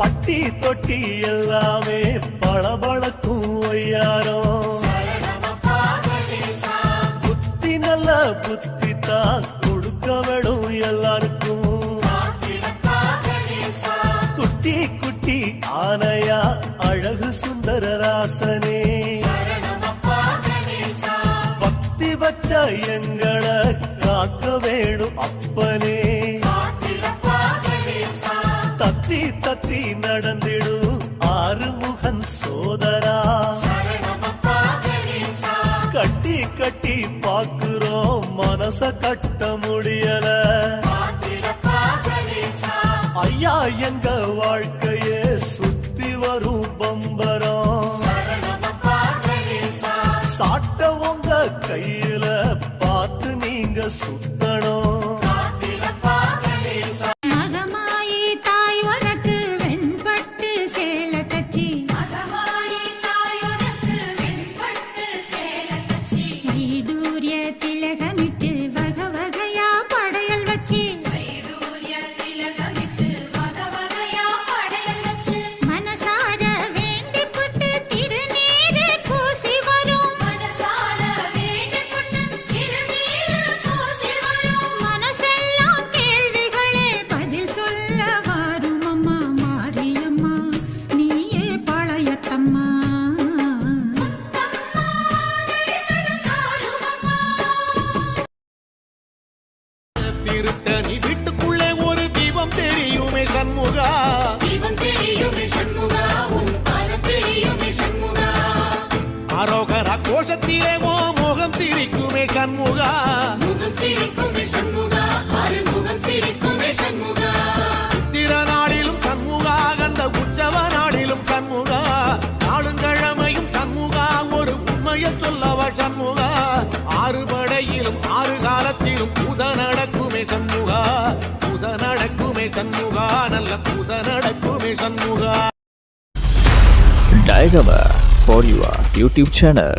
பட்டி தொட்டி எல்லாமே பளபளக்கும் ஒய்யாரோ புத்தி நல்ல புத்தி தான் கொடுக்க வேணும் எல்லாருக்கும். குட்டி குட்டி ஆனையா அழகு சுந்தர ராசனே. பக்தி பச்ச எங்களை காக்க வேணும் அப்பனே. தத்தி நடந்திடும் ஆறுமுகன் சோதரா. கட்டி கட்டி பாக்குறோம் மனச கட்ட முடியல. ஐயா எங்க வாழ்க்கையே சுத்தி வரும் பம்பரம். சாட்ட உங்க கையில பார்த்து நீங்க சுத்தணும். திருத்தணி வீட்டுக்குள்ளே ஒரு தீபம் தெரியுமே சண்முகா. தீபம் தெரியுமே சண்முகா உன் பாதம் தெரியுமே சண்முகா. ஆரோகரா கோஷத்திலே ஓ முகம் சிரிக்குமே சண்முகா. முகம் சிரிக்குமே சண்முகா அருமுகம் சிரிக்குமே சண்முகா. சித்திர நாளிலும் சண்முகா கந்த உற்சவ நாளிலும் சண்முகா. நாளுங்கிழமையும் சண்முகா ஒரு உண்மையை சொல்லவ சண்முகா. ஆறு படையிலும் ஆறு காலத்திலும் பூச பூச நடக்குமே Shanmuga Dayagama for your YouTube channel